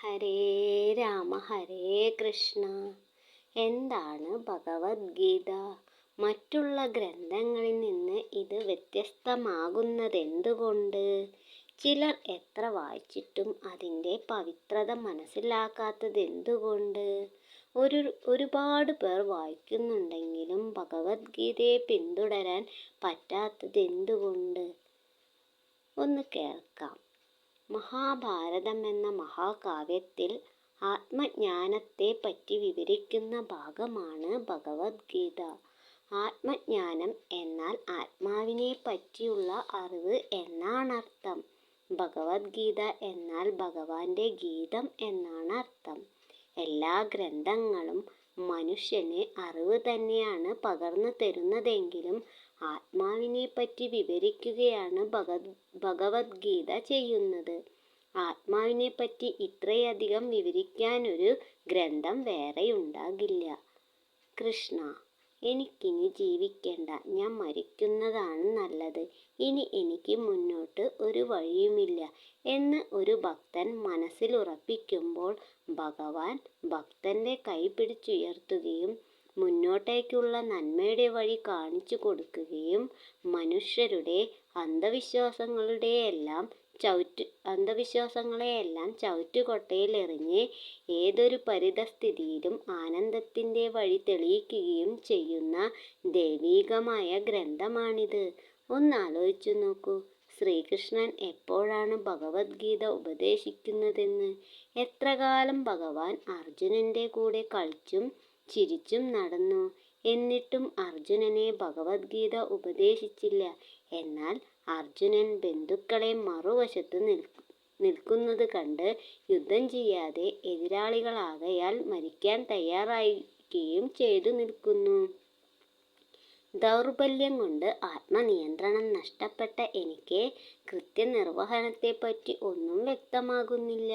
ഹരേ രാമ ഹരേ കൃഷ്ണ. എന്താണ് ഭഗവത്ഗീത? മറ്റുള്ള ഗ്രന്ഥങ്ങളിൽ നിന്ന് ഇത് വ്യത്യസ്തമാകുന്നതെന്തുകൊണ്ട്? ചിലർ എത്ര വായിച്ചിട്ടും അതിന്റെ പവിത്രത മനസ്സിലാക്കാത്തതെന്തുകൊണ്ട്? ഒരു ഒരുപാട് പേർ വായിക്കുന്നുണ്ടെങ്കിലും ഭഗവത്ഗീതയെ പിന്തുടരാൻ പറ്റാത്തതെന്തുകൊണ്ട്? ഒന്ന് കേൾക്കാം. മഹാഭാരതം എന്ന മഹാകാവ്യത്തിൽ ആത്മജ്ഞാനത്തെ പറ്റി വിവരിക്കുന്ന ഭാഗമാണ് ഭഗവത്ഗീത. ആത്മജ്ഞാനം എന്നാൽ ആത്മാവിനെ പറ്റിയുള്ള അറിവ് എന്നാണർത്ഥം. ഭഗവത്ഗീത എന്നാൽ ഭഗവാന്റെ ഗീതം എന്നാണ് അർത്ഥം എല്ലാ ഗ്രന്ഥങ്ങളും മനുഷ്യന് അറിവ് തന്നെയാണ് പകർന്നു തരുന്നതെങ്കിലും ആത്മാവിനെപ്പറ്റി വിവരിക്കുകയാണ് ഭഗത് ഭഗവത്ഗീത ചെയ്യുന്നത്. ആത്മാവിനെപ്പറ്റി ഇത്രയധികം വിവരിക്കാനൊരു ഗ്രന്ഥം വേറെ ഉണ്ടാകില്ല കൃഷ്ണ എനിക്കിനി ജീവിക്കേണ്ട ഞാൻ മരിക്കുന്നതാണ് നല്ലത്. ഇനി എനിക്ക് മുന്നോട്ട് ഒരു വഴിയുമില്ല എന്ന് ഒരു ഭക്തൻ മനസ്സിൽ ഉറപ്പിക്കുമ്പോൾ ഭഗവാൻ ഭക്തന്റെ കൈ പിടിച്ചുയർത്തുകയും മുന്നോട്ടേക്കുള്ള നന്മയുടെ വഴി കാണിച്ചു കൊടുക്കുകയും മനുഷ്യരുടെ അന്ധവിശ്വാസങ്ങളുടെയെല്ലാം ചവിറ്റ് അന്ധവിശ്വാസങ്ങളെയെല്ലാം ചവിറ്റുകൊട്ടയിലെറിഞ്ഞ് ഏതൊരു പരിതസ്ഥിതിയിലും ആനന്ദത്തിന്റെ വഴി തെളിയിക്കുകയും ചെയ്യുന്ന ദൈവീകമായ ഗ്രന്ഥമാണിത്. ഒന്നാലോചിച്ചു നോക്കൂ. ശ്രീകൃഷ്ണൻ എപ്പോഴാണ് ഭഗവത്ഗീത ഉപദേശിക്കുന്നതെന്ന്? എത്രകാലം ഭഗവാൻ അർജുനന്റെ കൂടെ കളിച്ചും ചിരിച്ചും നടന്നു. എന്നിട്ടും അർജുനനെ ഭഗവത്ഗീത ഉപദേശിച്ചില്ല. എന്നാൽ അർജുനൻ ബന്ധുക്കളെ മറുവശത്ത് നിൽക്കുന്നത് കണ്ട് യുദ്ധം ചെയ്യാതെ എതിരാളികളാകയാൽ മരിക്കാൻ തയ്യാറായിരിക്കുകയും ചെയ്തു നിൽക്കുന്നു. ദൗർബല്യം കൊണ്ട് ആത്മനിയന്ത്രണം നഷ്ടപ്പെട്ട എനിക്ക് കൃത്യനിർവഹണത്തെപ്പറ്റി ഒന്നും വ്യക്തമാകുന്നില്ല.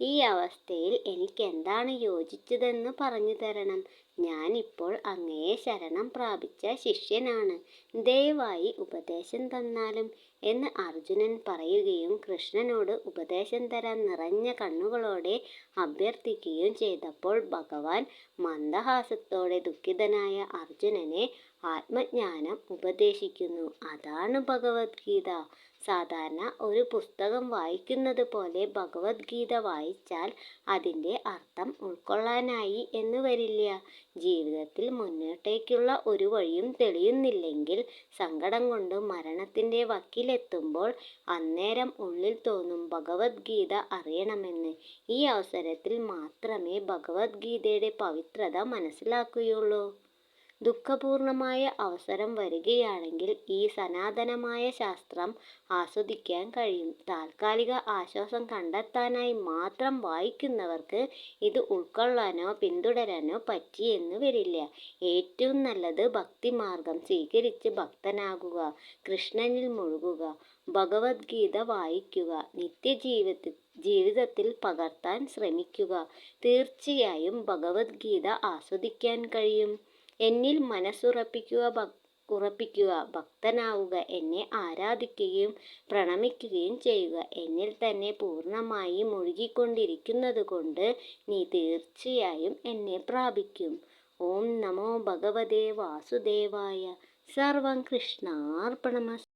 ഈ അവസ്ഥയിൽ എനിക്ക് എന്താണ് യോജിച്ചതെന്ന് പറഞ്ഞു തരണം. ഞാനിപ്പോൾ അങ്ങയെ ശരണം പ്രാപിച്ച ശിഷ്യനാണ്. ദയവായി ഉപദേശം തന്നാലും എന്ന് അർജുനൻ പറയുകയും കൃഷ്ണനോട് ഉപദേശം തരാൻ നിറഞ്ഞ കണ്ണുകളോടെ അഭ്യർത്ഥിക്കുകയും ചെയ്തപ്പോൾ ഭഗവാൻ മന്ദഹാസത്തോടെ ദുഃഖിതനായ അർജുനനെ ആത്മജ്ഞാനം ഉപദേശിക്കുന്നു. അതാണ് ഭഗവത്ഗീത. സാധാരണ ഒരു പുസ്തകം വായിക്കുന്നത് പോലെ ഭഗവത്ഗീത വായിച്ചാൽ അതിന്റെ അർത്ഥം ഉൾക്കൊള്ളാനായി എന്ന് വരില്ല. ജീവിതത്തിൽ മുന്നോട്ടേക്കുള്ള ഒരു വഴിയും തെളിയുന്നില്ലെങ്കിൽ സങ്കടം കൊണ്ട് മരണത്തിന്റെ വക്കിലെത്തുമ്പോൾ അന്നേരം ഉള്ളിൽ തോന്നും ഭഗവത്ഗീത അറിയണമെന്ന്. ഈ അവസരത്തിൽ മാത്രമേ ഭഗവത്ഗീതയുടെ പവിത്രത മനസ്സിലാക്കുകയുള്ളൂ. ദുഃഖപൂർണമായ അവസരം വരികയാണെങ്കിൽ ഈ സനാതനമായ ശാസ്ത്രം ആസ്വദിക്കാൻ കഴിയും. താൽക്കാലിക ആശ്വാസം കണ്ടെത്താനായി മാത്രം വായിക്കുന്നവർക്ക് ഇത് ഉൾക്കൊള്ളാനോ പിന്തുടരാനോ പറ്റിയെന്ന് വരില്ല. ഏറ്റവും നല്ലത് ഭക്തിമാർഗം സ്വീകരിച്ച് ഭക്തനാകുക കൃഷ്ണനിൽ മുഴുകുക ഭഗവത്ഗീത വായിക്കുക നിത്യജീവിതത്തിൽ ജീവിതത്തിൽ പകർത്താൻ ശ്രമിക്കുക. തീർച്ചയായും ഭഗവത്ഗീത ആസ്വദിക്കാൻ കഴിയും. എന്നിൽ മനസ്സുറപ്പിക്കുക ഉറപ്പിക്കുക. ഭക്തനാവുക എന്നെ ആരാധിക്കുകയും പ്രണമിക്കുകയും ചെയ്യുക. എന്നിൽ തന്നെ പൂർണമായി മുഴുകിക്കൊണ്ടിരിക്കുന്നത് കൊണ്ട് നീ തീർച്ചയായും എന്നെ പ്രാപിക്കും. ഓം നമോ ഭഗവതേ വാസുദേവായ. സർവം കൃഷ്ണാർപ്പണമസ്